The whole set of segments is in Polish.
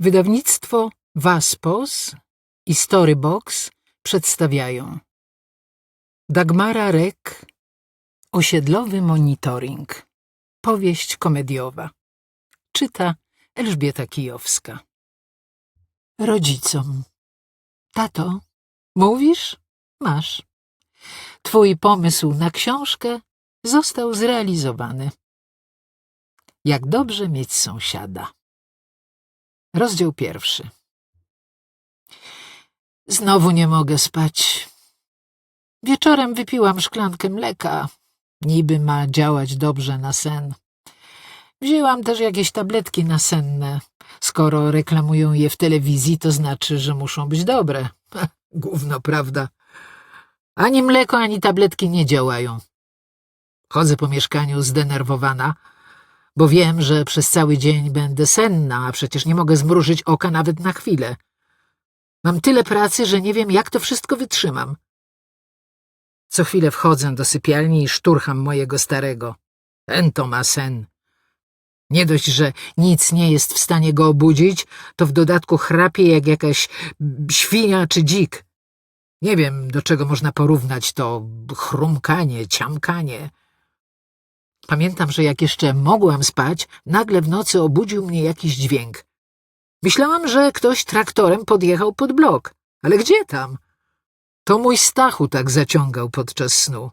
Wydawnictwo Waspos i Storybox przedstawiają Dagmara Rek Osiedlowy monitoring Powieść komediowa Czyta Elżbieta Kijowska Rodzicom Tato, mówisz? Masz. Twój pomysł na książkę został zrealizowany. Jak dobrze mieć sąsiada. Rozdział pierwszy. Znowu nie mogę spać. Wieczorem wypiłam szklankę mleka. Niby ma działać dobrze na sen. Wzięłam też jakieś tabletki nasenne. Skoro reklamują je w telewizji, to znaczy, że muszą być dobre. Gówno, prawda? Ani mleko, ani tabletki nie działają. Chodzę po mieszkaniu zdenerwowana, bo wiem, że przez cały dzień będę senna, a przecież nie mogę zmrużyć oka nawet na chwilę. Mam tyle pracy, że nie wiem, jak to wszystko wytrzymam. Co chwilę wchodzę do sypialni i szturcham mojego starego. Ten to ma sen. Nie dość, że nic nie jest w stanie go obudzić, to w dodatku chrapie jak jakaś świnia czy dzik. Nie wiem, do czego można porównać to chrumkanie, ciamkanie. Pamiętam, że jak jeszcze mogłam spać, nagle w nocy obudził mnie jakiś dźwięk. Myślałam, że ktoś traktorem podjechał pod blok, ale gdzie tam? To mój Stachu tak zaciągał podczas snu.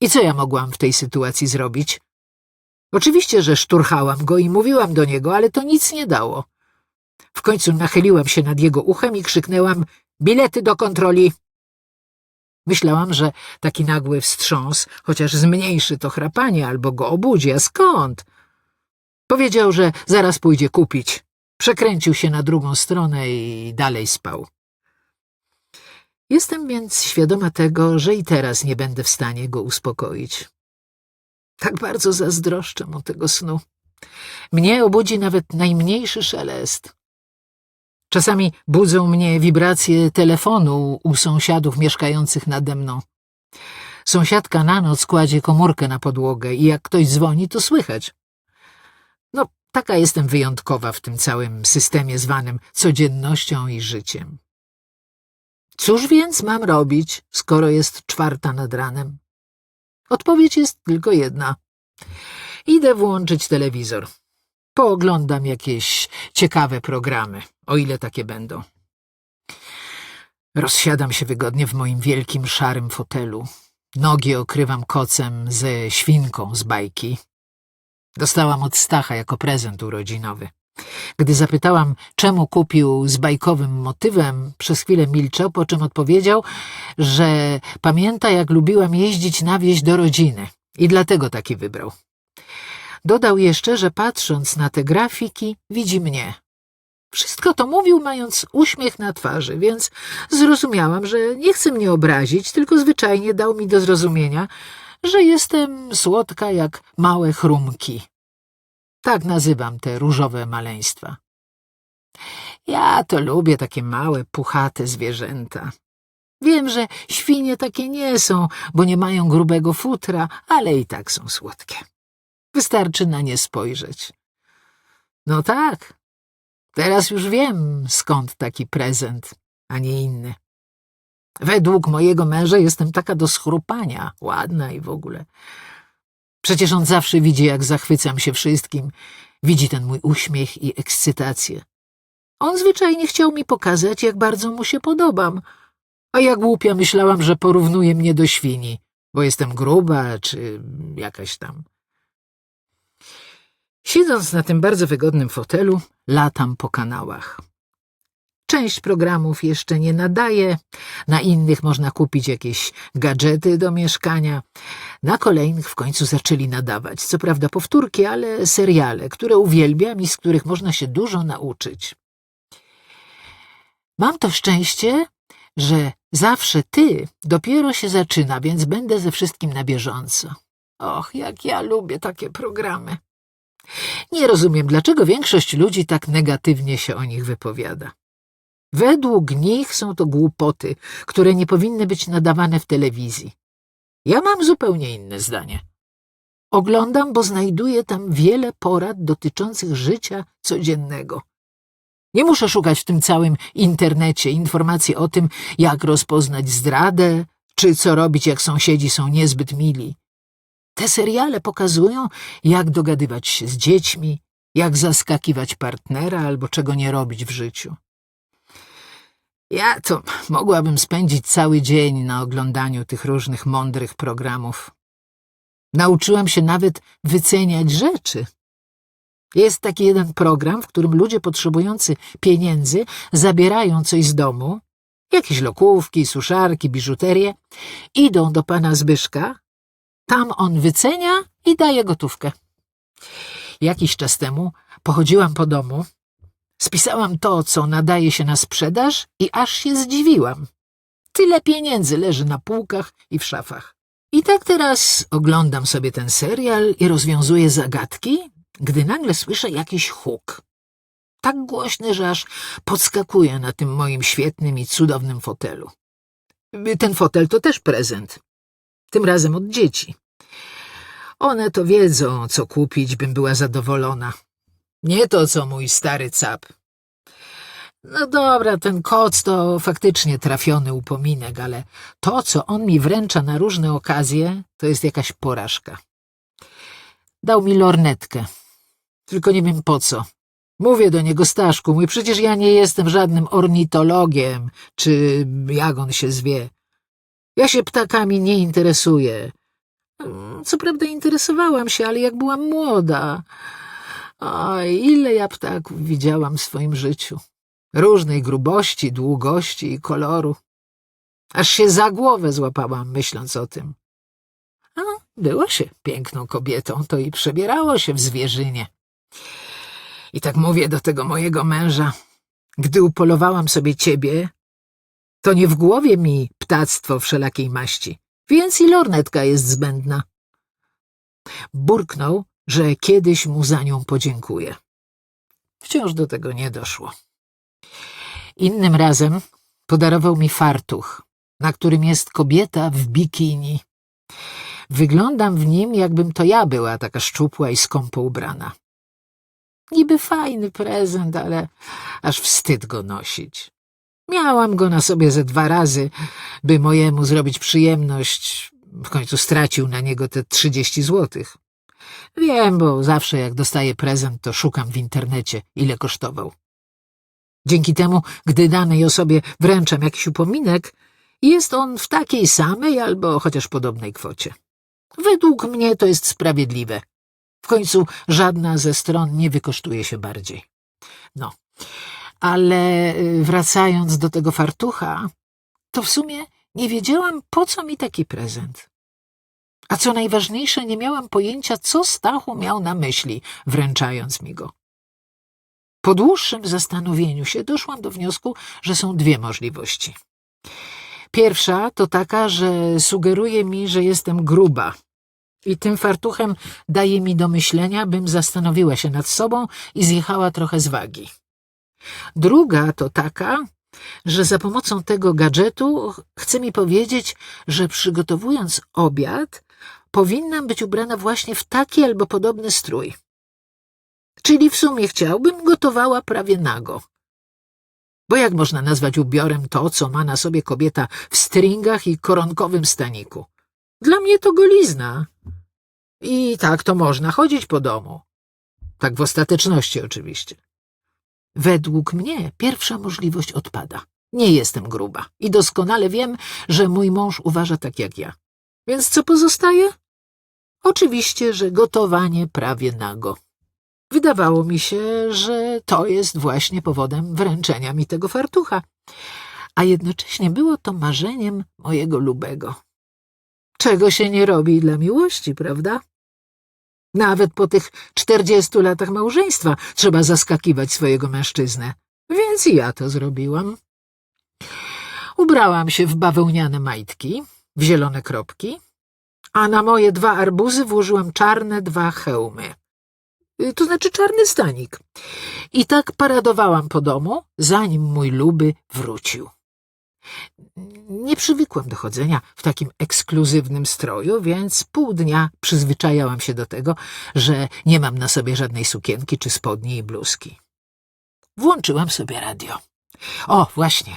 I co ja mogłam w tej sytuacji zrobić? Oczywiście, że szturchałam go i mówiłam do niego, ale to nic nie dało. W końcu nachyliłam się nad jego uchem i krzyknęłam bilety do kontroli. Myślałam, że taki nagły wstrząs chociaż zmniejszy to chrapanie albo go obudzi, a skąd? Powiedział, że zaraz pójdzie kupić. Przekręcił się na drugą stronę i dalej spał. Jestem więc świadoma tego, że i teraz nie będę w stanie go uspokoić. Tak bardzo zazdroszczę mu tego snu. Mnie obudzi nawet najmniejszy szelest. Czasami budzą mnie wibracje telefonu u sąsiadów mieszkających nade mną. Sąsiadka na noc kładzie komórkę na podłogę i jak ktoś dzwoni, to słychać. No, taka jestem wyjątkowa w tym całym systemie zwanym codziennością i życiem. Cóż więc mam robić, skoro jest czwarta nad ranem? Odpowiedź jest tylko jedna. Idę włączyć telewizor. Pooglądam jakieś ciekawe programy, o ile takie będą. Rozsiadam się wygodnie w moim wielkim, szarym fotelu. Nogi okrywam kocem ze świnką z bajki. Dostałam od Stacha jako prezent urodzinowy. Gdy zapytałam, czemu kupił z bajkowym motywem, przez chwilę milczał, po czym odpowiedział, że pamięta, jak lubiłam jeździć na wieś do rodziny i dlatego taki wybrał. Dodał jeszcze, że patrząc na te grafiki, widzi mnie. Wszystko to mówił, mając uśmiech na twarzy, więc zrozumiałam, że nie chce mnie obrazić, tylko zwyczajnie dał mi do zrozumienia, że jestem słodka jak małe chrumki. Tak nazywam te różowe maleństwa. Ja to lubię takie małe, puchate zwierzęta. Wiem, że świnie takie nie są, bo nie mają grubego futra, ale i tak są słodkie. Wystarczy na nie spojrzeć. No tak, teraz już wiem, skąd taki prezent, a nie inny. Według mojego męża jestem taka do schrupania, ładna i w ogóle. Przecież on zawsze widzi, jak zachwycam się wszystkim. Widzi ten mój uśmiech i ekscytację. On zwyczajnie chciał mi pokazać, jak bardzo mu się podobam. A ja głupia myślałam, że porównuje mnie do świni, bo jestem gruba czy jakaś tam. Siedząc na tym bardzo wygodnym fotelu, latam po kanałach. Część programów jeszcze nie nadaje, na innych można kupić jakieś gadżety do mieszkania, na kolejnych w końcu zaczęli nadawać, co prawda powtórki, ale seriale, które uwielbiam i z których można się dużo nauczyć. Mam to szczęście, że zawsze ty dopiero się zaczyna, więc będę ze wszystkim na bieżąco. Och, jak ja lubię takie programy. Nie rozumiem, dlaczego większość ludzi tak negatywnie się o nich wypowiada. Według nich są to głupoty, które nie powinny być nadawane w telewizji. Ja mam zupełnie inne zdanie. Oglądam, bo znajduję tam wiele porad dotyczących życia codziennego. Nie muszę szukać w tym całym internecie informacji o tym, jak rozpoznać zdradę, czy co robić, jak sąsiedzi są niezbyt mili. Te seriale pokazują, jak dogadywać się z dziećmi, jak zaskakiwać partnera albo czego nie robić w życiu. Ja to mogłabym spędzić cały dzień na oglądaniu tych różnych mądrych programów. Nauczyłam się nawet wyceniać rzeczy. Jest taki jeden program, w którym ludzie potrzebujący pieniędzy zabierają coś z domu, jakieś lokówki, suszarki, biżuterię, idą do pana Zbyszka, tam on wycenia i daje gotówkę. Jakiś czas temu pochodziłam po domu, spisałam to, co nadaje się na sprzedaż i aż się zdziwiłam. Tyle pieniędzy leży na półkach i w szafach. I tak teraz oglądam sobie ten serial i rozwiązuję zagadki, gdy nagle słyszę jakiś huk. Tak głośny, że aż podskakuje na tym moim świetnym i cudownym fotelu. Ten fotel to też prezent. Tym razem od dzieci. One to wiedzą, co kupić, bym była zadowolona. Nie to, co mój stary cap. No dobra, ten koc to faktycznie trafiony upominek, ale to, co on mi wręcza na różne okazje, to jest jakaś porażka. Dał mi lornetkę. Tylko nie wiem po co. Mówię do niego, Staszku, mój, przecież ja nie jestem żadnym ornitologiem, czy jak on się zwie. Ja się ptakami nie interesuję. Co prawda interesowałam się, ale jak byłam młoda. Oj, ile ja ptaków widziałam w swoim życiu. Różnej grubości, długości i koloru. Aż się za głowę złapałam, myśląc o tym. A, było się piękną kobietą, to i przebierało się w zwierzynie. I tak mówię do tego mojego męża. Gdy upolowałam sobie ciebie, to nie w głowie mi ptactwo wszelakiej maści, więc i lornetka jest zbędna. Burknął, że kiedyś mu za nią podziękuję. Wciąż do tego nie doszło. Innym razem podarował mi fartuch, na którym jest kobieta w bikini. Wyglądam w nim, jakbym to ja była taka szczupła i skąpo ubrana. Niby fajny prezent, ale aż wstyd go nosić. Miałam go na sobie ze dwa razy, by mojemu zrobić przyjemność. W końcu stracił na niego te trzydzieści złotych. Wiem, bo zawsze jak dostaję prezent, to szukam w internecie, ile kosztował. Dzięki temu, gdy danej osobie wręczam jakiś upominek, jest on w takiej samej albo chociaż podobnej kwocie. Według mnie to jest sprawiedliwe. W końcu żadna ze stron nie wykosztuje się bardziej. No, ale y, wracając do tego fartucha, to w sumie nie wiedziałam, po co mi taki prezent. A co najważniejsze, nie miałam pojęcia, co Stachu miał na myśli, wręczając mi go. Po dłuższym zastanowieniu się doszłam do wniosku, że są dwie możliwości. Pierwsza to taka, że sugeruje mi, że jestem gruba i tym fartuchem daje mi do myślenia, bym zastanowiła się nad sobą i zjechała trochę z wagi. Druga to taka, że za pomocą tego gadżetu chce mi powiedzieć, że przygotowując obiad, powinnam być ubrana właśnie w taki albo podobny strój. Czyli w sumie chciałbym gotowała prawie nago. Bo jak można nazwać ubiorem to, co ma na sobie kobieta w stringach i koronkowym staniku? Dla mnie to golizna. I tak to można chodzić po domu. Tak w ostateczności oczywiście. Według mnie pierwsza możliwość odpada. Nie jestem gruba i doskonale wiem, że mój mąż uważa tak jak ja. Więc co pozostaje? Oczywiście, że gotowanie prawie nago. Wydawało mi się, że to jest właśnie powodem wręczenia mi tego fartucha, a jednocześnie było to marzeniem mojego lubego. Czego się nie robi dla miłości, prawda? Nawet po tych czterdziestu latach małżeństwa trzeba zaskakiwać swojego mężczyznę, więc ja to zrobiłam. Ubrałam się w bawełniane majtki, w zielone kropki, a na moje dwa arbuzy włożyłam czarne dwa hełmy. Y, to znaczy czarny stanik. I tak paradowałam po domu, zanim mój luby wrócił. Nie przywykłam do chodzenia w takim ekskluzywnym stroju, więc pół dnia przyzwyczajałam się do tego, że nie mam na sobie żadnej sukienki czy spodni i bluzki. włączyłam sobie radio. O, właśnie,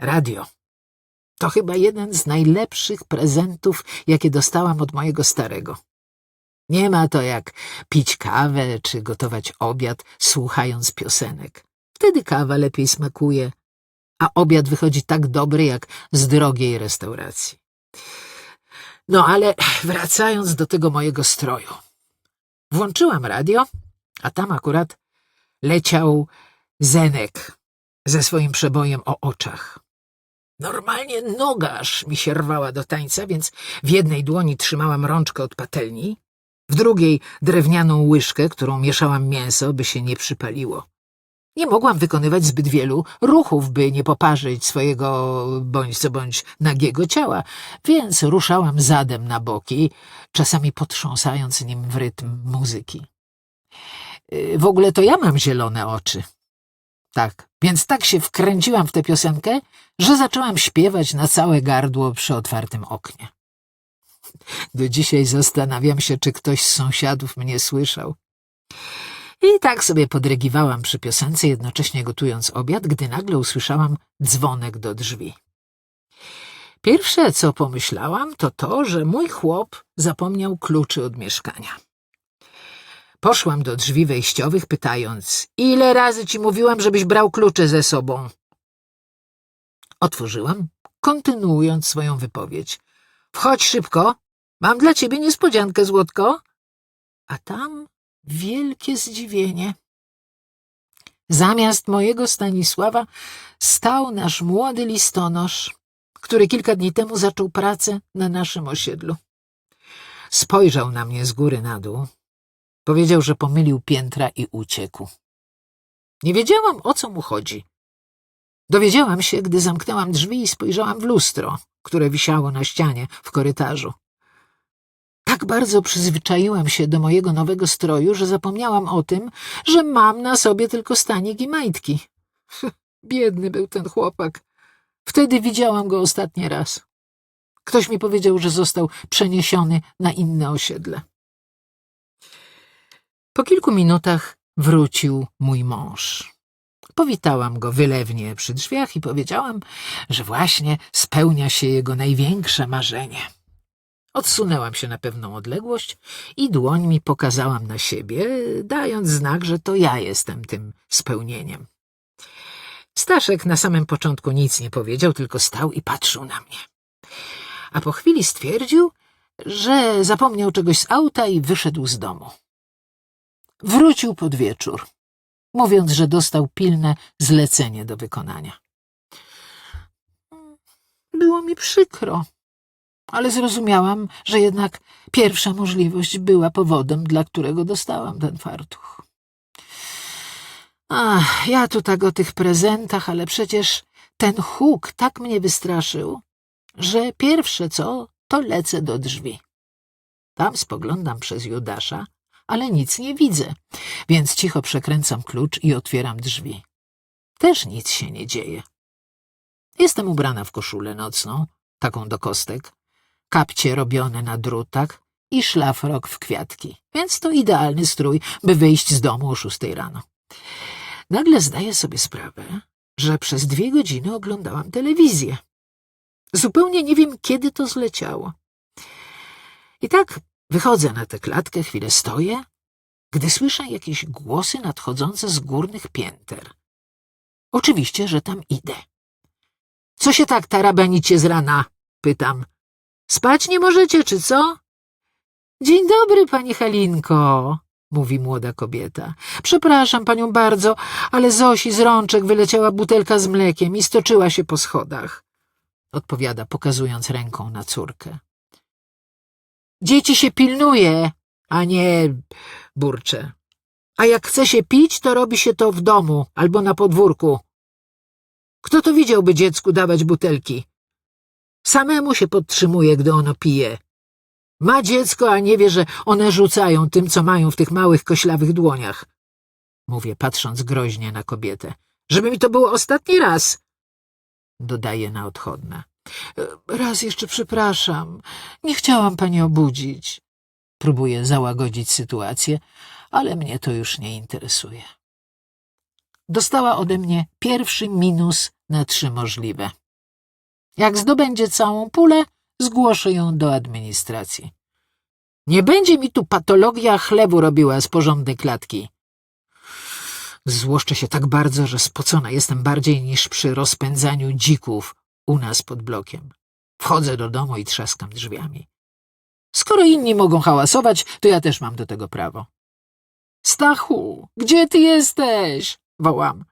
radio. To chyba jeden z najlepszych prezentów, jakie dostałam od mojego starego. Nie ma to jak pić kawę czy gotować obiad, słuchając piosenek. Wtedy kawa lepiej smakuje, a obiad wychodzi tak dobry jak z drogiej restauracji. No ale wracając do tego mojego stroju. Włączyłam radio, a tam akurat leciał Zenek ze swoim przebojem o oczach. Normalnie noga aż mi się rwała do tańca, więc w jednej dłoni trzymałam rączkę od patelni, w drugiej drewnianą łyżkę, którą mieszałam mięso, by się nie przypaliło. Nie mogłam wykonywać zbyt wielu ruchów, by nie poparzyć swojego bądź co bądź nagiego ciała, więc ruszałam zadem na boki, czasami potrząsając nim w rytm muzyki. Yy, W ogóle to ja mam zielone oczy. Tak, więc tak się wkręciłam w tę piosenkę, że zaczęłam śpiewać na całe gardło przy otwartym oknie. Do dzisiaj zastanawiam się, czy ktoś z sąsiadów mnie słyszał. I tak sobie podrygiwałam przy piosence, jednocześnie gotując obiad, gdy nagle usłyszałam dzwonek do drzwi. Pierwsze, co pomyślałam, to to, że mój chłop zapomniał kluczy od mieszkania. Poszłam do drzwi wejściowych, pytając, ile razy ci mówiłam, żebyś brał klucze ze sobą? Otworzyłam, kontynuując swoją wypowiedź. Wchodź szybko, mam dla ciebie niespodziankę, złotko. A tam wielkie zdziwienie. Zamiast mojego Stanisława stał nasz młody listonosz, który kilka dni temu zaczął pracę na naszym osiedlu. Spojrzał na mnie z góry na dół. Powiedział, że pomylił piętra i uciekł. Nie wiedziałam, o co mu chodzi. Dowiedziałam się, gdy zamknęłam drzwi i spojrzałam w lustro, które wisiało na ścianie w korytarzu. Tak bardzo przyzwyczaiłam się do mojego nowego stroju, że zapomniałam o tym, że mam na sobie tylko stanik i majtki. Biedny był ten chłopak. Wtedy widziałam go ostatni raz. Ktoś mi powiedział, że został przeniesiony na inne osiedle. Po kilku minutach wrócił mój mąż. Powitałam go wylewnie przy drzwiach i powiedziałam, że właśnie spełnia się jego największe marzenie. Odsunęłam się na pewną odległość i dłońmi pokazałam na siebie, dając znak, że to ja jestem tym spełnieniem. Staszek na samym początku nic nie powiedział, tylko stał i patrzył na mnie. A po chwili stwierdził, że zapomniał czegoś z auta i wyszedł z domu. Wrócił pod wieczór, mówiąc, że dostał pilne zlecenie do wykonania. Było mi przykro, ale zrozumiałam, że jednak pierwsza możliwość była powodem, dla którego dostałam ten fartuch. Ach, ja tu tak o tych prezentach, ale przecież ten huk tak mnie wystraszył, że pierwsze co, to lecę do drzwi. Tam spoglądam przez Judasza, ale nic nie widzę, więc cicho przekręcam klucz i otwieram drzwi. Też nic się nie dzieje. Jestem ubrana w koszulę nocną, taką do kostek, kapcie robione na drutach i szlafrok w kwiatki, więc to idealny strój, by wyjść z domu o szóstej rano. Nagle zdaję sobie sprawę, że przez dwie godziny oglądałam telewizję. Zupełnie nie wiem, kiedy to zleciało. I tak wychodzę na tę klatkę, chwilę stoję, gdy słyszę jakieś głosy nadchodzące z górnych pięter. Oczywiście, że tam idę. Co się tak tarabanicie z rana? Pytam. Spać nie możecie, czy co? Dzień dobry, pani Halinko, mówi młoda kobieta. Przepraszam panią bardzo, ale Zosi z rączek wyleciała butelka z mlekiem i stoczyła się po schodach. Odpowiada, pokazując ręką na córkę. Dzieci się pilnuje, a nie burcze. A jak chce się pić, to robi się to w domu albo na podwórku. Kto to widziałby dziecku dawać butelki? Samemu się podtrzymuje, gdy ono pije. Ma dziecko, a nie wie, że one rzucają tym, co mają w tych małych, koślawych dłoniach. Mówię, patrząc groźnie na kobietę. Żeby mi to było ostatni raz. Dodaje na odchodne. Raz jeszcze przepraszam. Nie chciałam pani obudzić. Próbuję załagodzić sytuację, ale mnie to już nie interesuje. dostała ode mnie pierwszy minus na trzy możliwe. Jak zdobędzie całą pulę, zgłoszę ją do administracji. Nie będzie mi tu patologia chlebu robiła z porządnej klatki. Złoszczę się tak bardzo, że spocona jestem bardziej niż przy rozpędzaniu dzików u nas pod blokiem. Wchodzę do domu i trzaskam drzwiami. Skoro inni mogą hałasować, to ja też mam do tego prawo. Stachu, gdzie ty jesteś? wołam.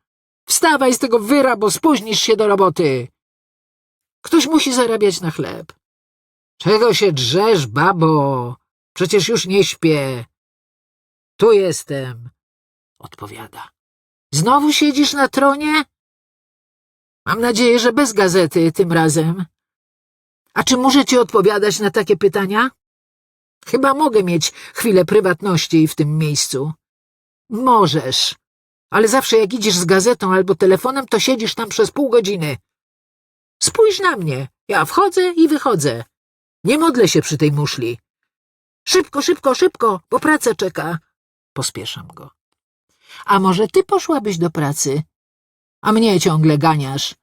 Wstawaj z tego wyra, bo spóźnisz się do roboty. Ktoś musi zarabiać na chleb. Czego się drzesz, babo? Przecież już nie śpię. Tu jestem, odpowiada. Znowu siedzisz na tronie? Mam nadzieję, że bez gazety tym razem. A czy ci odpowiadać na takie pytania? Chyba mogę mieć chwilę prywatności w tym miejscu. Możesz, ale zawsze jak idziesz z gazetą albo telefonem, to siedzisz tam przez pół godziny. Spójrz na mnie. Ja wchodzę i wychodzę. Nie modlę się przy tej muszli. Szybko, szybko, szybko, bo praca czeka. Pospieszam go. A może ty poszłabyś do pracy? A mnie ciągle ganiasz.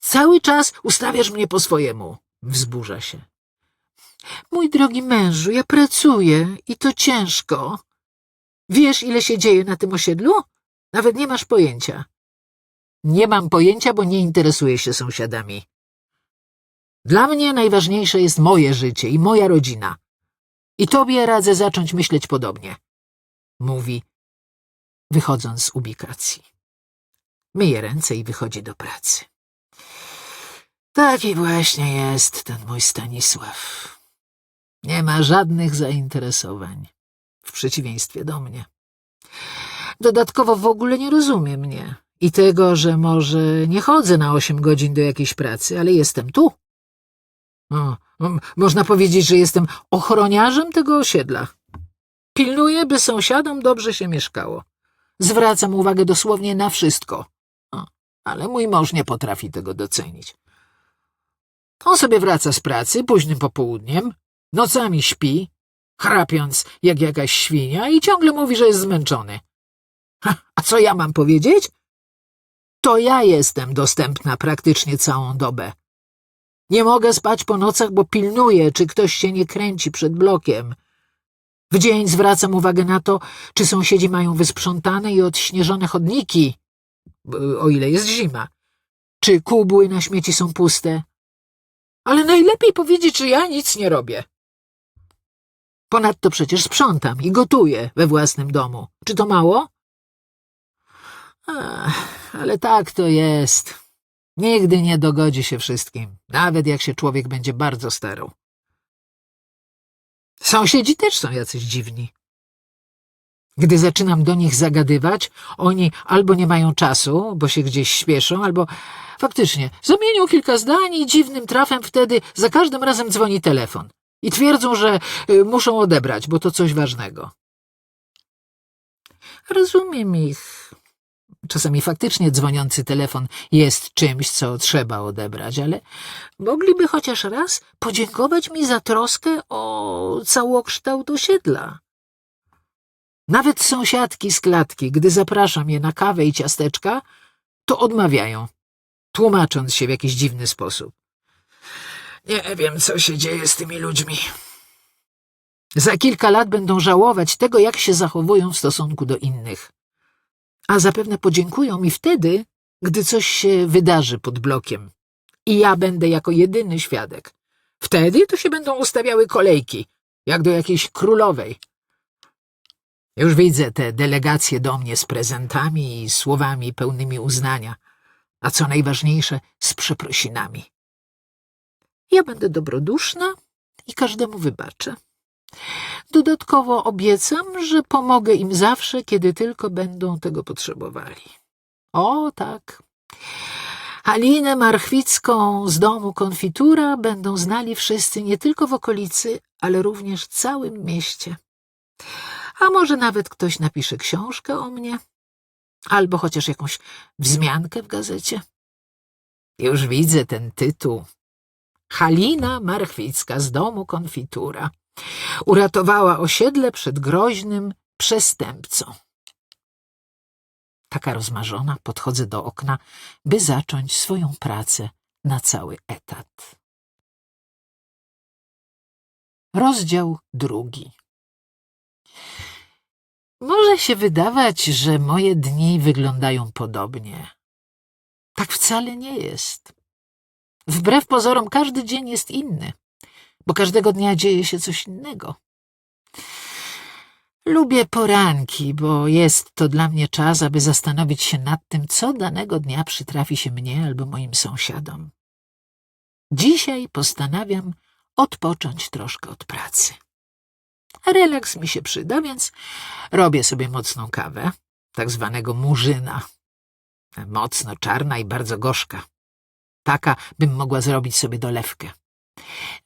Cały czas ustawiasz mnie po swojemu. Wzburza się. Mój drogi mężu, ja pracuję i to ciężko. Wiesz, ile się dzieje na tym osiedlu? Nawet nie masz pojęcia. Nie mam pojęcia, bo nie interesuję się sąsiadami. Dla mnie najważniejsze jest moje życie i moja rodzina. I tobie radzę zacząć myśleć podobnie. Mówi, wychodząc z ubikacji. Myje ręce i wychodzi do pracy. Taki właśnie jest ten mój Stanisław. Nie ma żadnych zainteresowań, w przeciwieństwie do mnie. Dodatkowo w ogóle nie rozumie mnie i tego, że może nie chodzę na osiem godzin do jakiejś pracy, ale jestem tu. O, można powiedzieć, że jestem ochroniarzem tego osiedla. Pilnuję, by sąsiadom dobrze się mieszkało. Zwracam uwagę dosłownie na wszystko. O, ale mój mąż nie potrafi tego docenić. On sobie wraca z pracy późnym popołudniem, nocami śpi, chrapiąc jak jakaś świnia i ciągle mówi, że jest zmęczony. Ha, a co ja mam powiedzieć? To ja jestem dostępna praktycznie całą dobę. Nie mogę spać po nocach, bo pilnuję, czy ktoś się nie kręci przed blokiem. W dzień zwracam uwagę na to, czy sąsiedzi mają wysprzątane i odśnieżone chodniki, o ile jest zima. Czy kubły na śmieci są puste. Ale najlepiej powiedzieć, że ja nic nie robię. Ponadto przecież sprzątam i gotuję we własnym domu. Czy to mało? Ach, ale tak to jest. Nigdy nie dogodzi się wszystkim, nawet jak się człowiek będzie bardzo starał. Sąsiedzi też są jacyś dziwni. Gdy zaczynam do nich zagadywać, oni albo nie mają czasu, bo się gdzieś śpieszą, albo faktycznie zamienią kilka zdań i dziwnym trafem wtedy za każdym razem dzwoni telefon. I twierdzą, że y, muszą odebrać, bo to coś ważnego. Rozumiem ich. Czasami faktycznie dzwoniący telefon jest czymś, co trzeba odebrać, ale mogliby chociaż raz podziękować mi za troskę o całokształt osiedla. Nawet sąsiadki z klatki, gdy zapraszam je na kawę i ciasteczka, to odmawiają, tłumacząc się w jakiś dziwny sposób. Nie wiem, co się dzieje z tymi ludźmi. Za kilka lat będą żałować tego, jak się zachowują w stosunku do innych. A zapewne podziękują mi wtedy, gdy coś się wydarzy pod blokiem. I ja będę jako jedyny świadek. Wtedy to się będą ustawiały kolejki, jak do jakiejś królowej. Już widzę te delegacje do mnie z prezentami i słowami pełnymi uznania, a co najważniejsze, z przeprosinami. Ja będę dobroduszna i każdemu wybaczę. Dodatkowo obiecam, że pomogę im zawsze, kiedy tylko będą tego potrzebowali. O tak. Halinę Marchwicką z domu konfitura będą znali wszyscy nie tylko w okolicy, ale również w całym mieście. A może nawet ktoś napisze książkę o mnie? Albo chociaż jakąś wzmiankę w gazecie? Już widzę ten tytuł. Halina Marchwicka z domu konfitura. Uratowała osiedle przed groźnym przestępcą. taka rozmarzona, podchodzę do okna, by zacząć swoją pracę na cały etat. Rozdział drugi. Może się wydawać, że moje dni wyglądają podobnie. Tak wcale nie jest. Wbrew pozorom, każdy dzień jest inny, bo każdego dnia dzieje się coś innego. Lubię poranki, bo jest to dla mnie czas, aby zastanowić się nad tym, co danego dnia przytrafi się mnie albo moim sąsiadom. Dzisiaj postanawiam odpocząć troszkę od pracy. Relaks mi się przyda, więc robię sobie mocną kawę, tak zwanego murzyna. Mocno czarna i bardzo gorzka. Taka, bym mogła zrobić sobie dolewkę.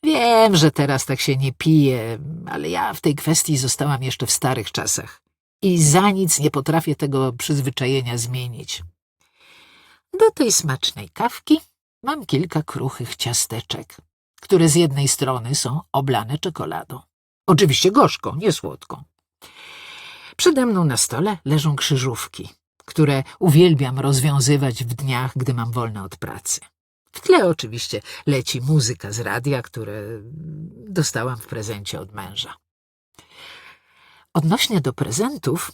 Wiem, że teraz tak się nie pije, ale ja w tej kwestii zostałam jeszcze w starych czasach i za nic nie potrafię tego przyzwyczajenia zmienić. Do tej smacznej kawki mam kilka kruchych ciasteczek, które z jednej strony są oblane czekoladą. Oczywiście gorzką, nie słodką. Przede mną na stole leżą krzyżówki, które uwielbiam rozwiązywać w dniach, gdy mam wolne od pracy. W tle oczywiście leci muzyka z radia, które dostałam w prezencie od męża. Odnośnie do prezentów,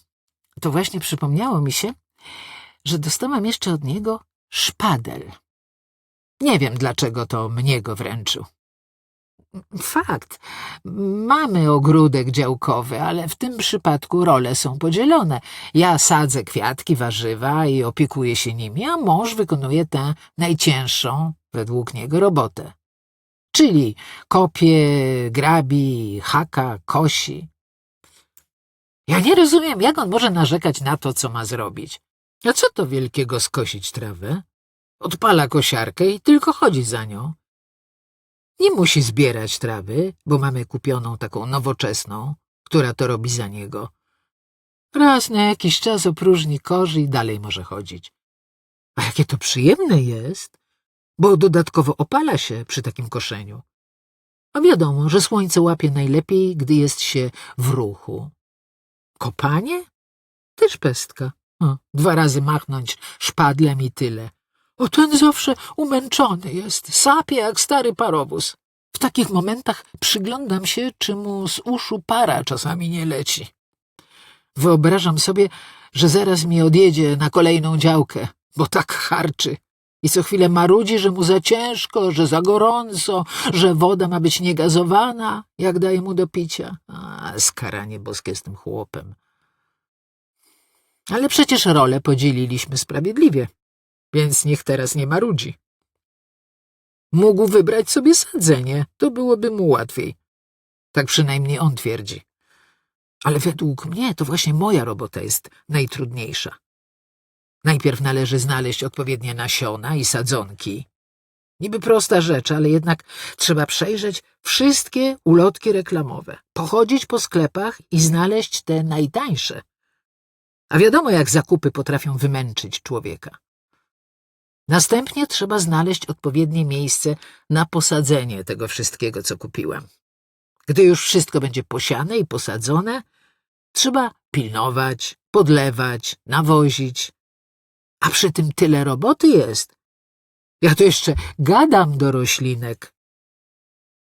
to właśnie przypomniało mi się, że dostałam jeszcze od niego szpadel. Nie wiem, dlaczego to mnie go wręczył. Fakt. Mamy ogródek działkowy, ale w tym przypadku role są podzielone. Ja sadzę kwiatki, warzywa i opiekuję się nimi, a mąż wykonuje tę najcięższą, według niego, robotę. Czyli kopie, grabi, haka, kosi. Ja nie rozumiem, jak on może narzekać na to, co ma zrobić. A co to wielkiego skosić trawę? Odpala kosiarkę i tylko chodzi za nią. Nie musi zbierać trawy, bo mamy kupioną taką nowoczesną, która to robi za niego. Raz na jakiś czas opróżni korzy i dalej może chodzić. A jakie to przyjemne jest, bo dodatkowo opala się przy takim koszeniu. A wiadomo, że słońce łapie najlepiej, gdy jest się w ruchu. Kopanie? Też pestka. O, dwa razy machnąć szpadlem i tyle. O, ten zawsze umęczony jest, sapie jak stary parowóz. W takich momentach przyglądam się, czy mu z uszu para czasami nie leci. Wyobrażam sobie, że zaraz mi odjedzie na kolejną działkę, bo tak harczy. I co chwilę marudzi, że mu za ciężko, że za gorąco, że woda ma być niegazowana, jak daje mu do picia. A, skaranie boskie z tym chłopem. Ale przecież rolę podzieliliśmy sprawiedliwie więc niech teraz nie marudzi. Mógł wybrać sobie sadzenie, to byłoby mu łatwiej. Tak przynajmniej on twierdzi. Ale według mnie to właśnie moja robota jest najtrudniejsza. Najpierw należy znaleźć odpowiednie nasiona i sadzonki. Niby prosta rzecz, ale jednak trzeba przejrzeć wszystkie ulotki reklamowe, pochodzić po sklepach i znaleźć te najtańsze. A wiadomo, jak zakupy potrafią wymęczyć człowieka. Następnie trzeba znaleźć odpowiednie miejsce na posadzenie tego wszystkiego, co kupiłem. Gdy już wszystko będzie posiane i posadzone, trzeba pilnować, podlewać, nawozić. A przy tym tyle roboty jest. Ja to jeszcze gadam do roślinek.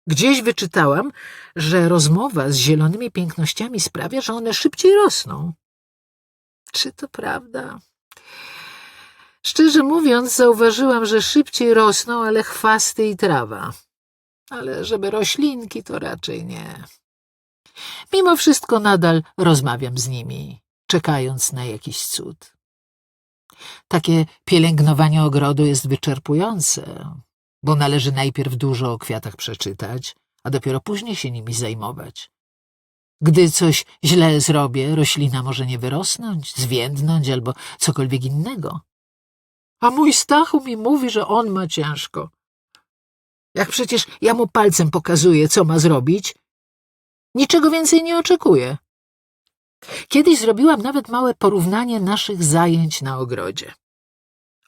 Gdzieś wyczytałam, że rozmowa z zielonymi pięknościami sprawia, że one szybciej rosną. Czy to prawda? Szczerze mówiąc, zauważyłam, że szybciej rosną, ale chwasty i trawa. Ale żeby roślinki, to raczej nie. Mimo wszystko nadal rozmawiam z nimi, czekając na jakiś cud. Takie pielęgnowanie ogrodu jest wyczerpujące, bo należy najpierw dużo o kwiatach przeczytać, a dopiero później się nimi zajmować. Gdy coś źle zrobię, roślina może nie wyrosnąć, zwiędnąć albo cokolwiek innego. A mój Stachu mi mówi, że on ma ciężko. Jak przecież ja mu palcem pokazuję, co ma zrobić, niczego więcej nie oczekuję. Kiedyś zrobiłam nawet małe porównanie naszych zajęć na ogrodzie.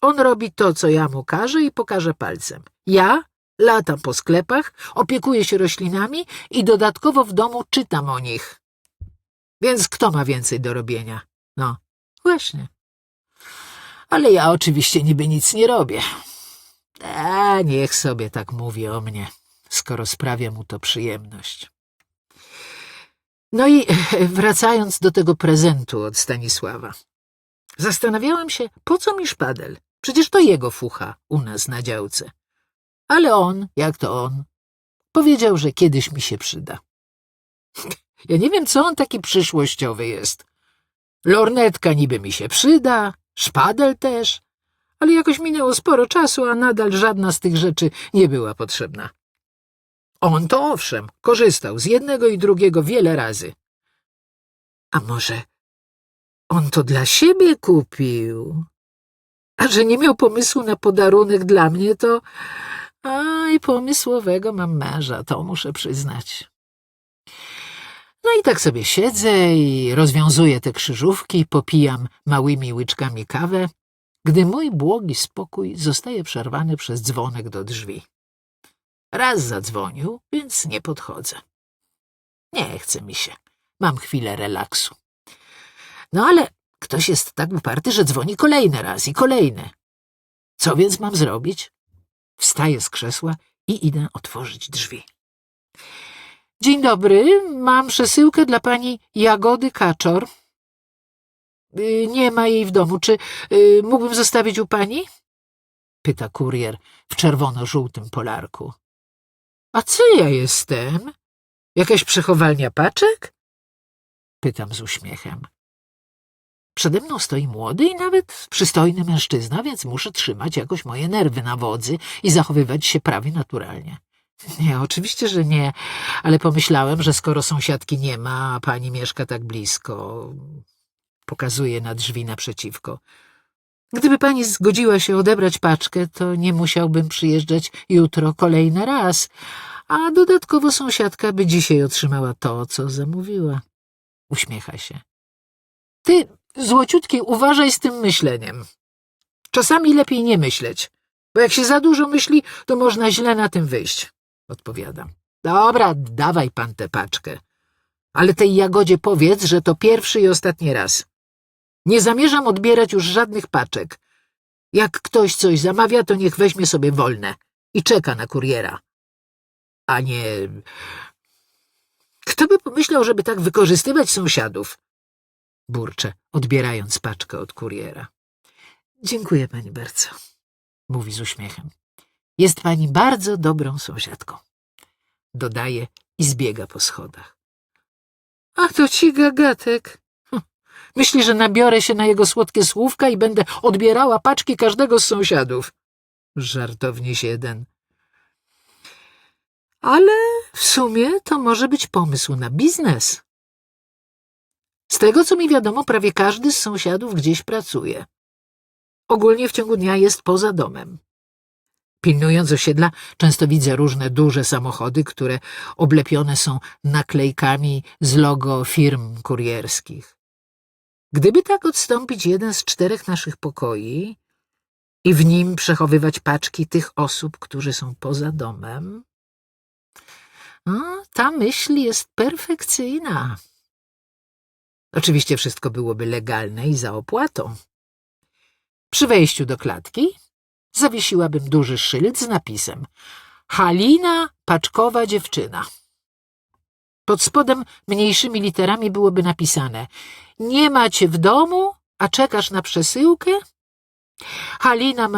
On robi to, co ja mu każę i pokażę palcem. Ja latam po sklepach, opiekuję się roślinami i dodatkowo w domu czytam o nich. Więc kto ma więcej do robienia? No, właśnie. Ale ja oczywiście niby nic nie robię. A niech sobie tak mówi o mnie, skoro sprawia mu to przyjemność. No i wracając do tego prezentu od Stanisława. Zastanawiałam się, po co mi szpadel? Przecież to jego fucha u nas na działce. Ale on, jak to on, powiedział, że kiedyś mi się przyda. Ja nie wiem, co on taki przyszłościowy jest. Lornetka niby mi się przyda, szpadel też, ale jakoś minęło sporo czasu, a nadal żadna z tych rzeczy nie była potrzebna. On to owszem, korzystał z jednego i drugiego wiele razy. A może on to dla siebie kupił? A że nie miał pomysłu na podarunek dla mnie, to... Aj, pomysłowego mam męża, to muszę przyznać. No i tak sobie siedzę i rozwiązuję te krzyżówki, popijam małymi łyczkami kawę, gdy mój błogi spokój zostaje przerwany przez dzwonek do drzwi. Raz zadzwonił, więc nie podchodzę. Nie chce mi się. Mam chwilę relaksu. No ale ktoś jest tak uparty, że dzwoni kolejny raz i kolejny. Co więc mam zrobić? Wstaję z krzesła i idę otworzyć drzwi. Dzień dobry, mam przesyłkę dla pani Jagody Kaczor. Y, Nie ma jej w domu. Czy y, mógłbym zostawić u pani? Pyta kurier w czerwono-żółtym polarku. A co ja jestem? Jakaś przechowalnia paczek? Pytam z uśmiechem. Przede mną stoi młody i nawet przystojny mężczyzna, więc muszę trzymać jakoś moje nerwy na wodzy i zachowywać się prawie naturalnie. Nie, oczywiście, że nie, ale pomyślałem, że skoro sąsiadki nie ma, a pani mieszka tak blisko, pokazuje na drzwi naprzeciwko. Gdyby pani zgodziła się odebrać paczkę, to nie musiałbym przyjeżdżać jutro kolejny raz, a dodatkowo sąsiadka by dzisiaj otrzymała to, co zamówiła. Uśmiecha się. Ty, złociutki, uważaj z tym myśleniem. Czasami lepiej nie myśleć, bo jak się za dużo myśli, to można źle na tym wyjść. Odpowiadam. Dobra, dawaj pan tę paczkę. Ale tej Jagodzie powiedz, że to pierwszy i ostatni raz. Nie zamierzam odbierać już żadnych paczek. Jak ktoś coś zamawia, to niech weźmie sobie wolne i czeka na kuriera. A nie... Kto by pomyślał, żeby tak wykorzystywać sąsiadów? Burczę, odbierając paczkę od kuriera. Dziękuję pani bardzo, mówi z uśmiechem. Jest pani bardzo dobrą sąsiadką. Dodaje i zbiega po schodach. A to ci gagatek. Hm. Myśli, że nabiorę się na jego słodkie słówka i będę odbierała paczki każdego z sąsiadów. Żartowniś jeden. Ale w sumie to może być pomysł na biznes. Z tego, co mi wiadomo, prawie każdy z sąsiadów gdzieś pracuje. Ogólnie w ciągu dnia jest poza domem. Pilnując osiedla, często widzę różne duże samochody, które oblepione są naklejkami z logo firm kurierskich. Gdyby tak odstąpić jeden z czterech naszych pokoi i w nim przechowywać paczki tych osób, którzy są poza domem, no, ta myśl jest perfekcyjna. Oczywiście wszystko byłoby legalne i za opłatą. Przy wejściu do klatki zawiesiłabym duży szyld z napisem Halina Paczkowa Dziewczyna. Pod spodem mniejszymi literami byłoby napisane Nie macie w domu, a czekasz na przesyłkę? Halina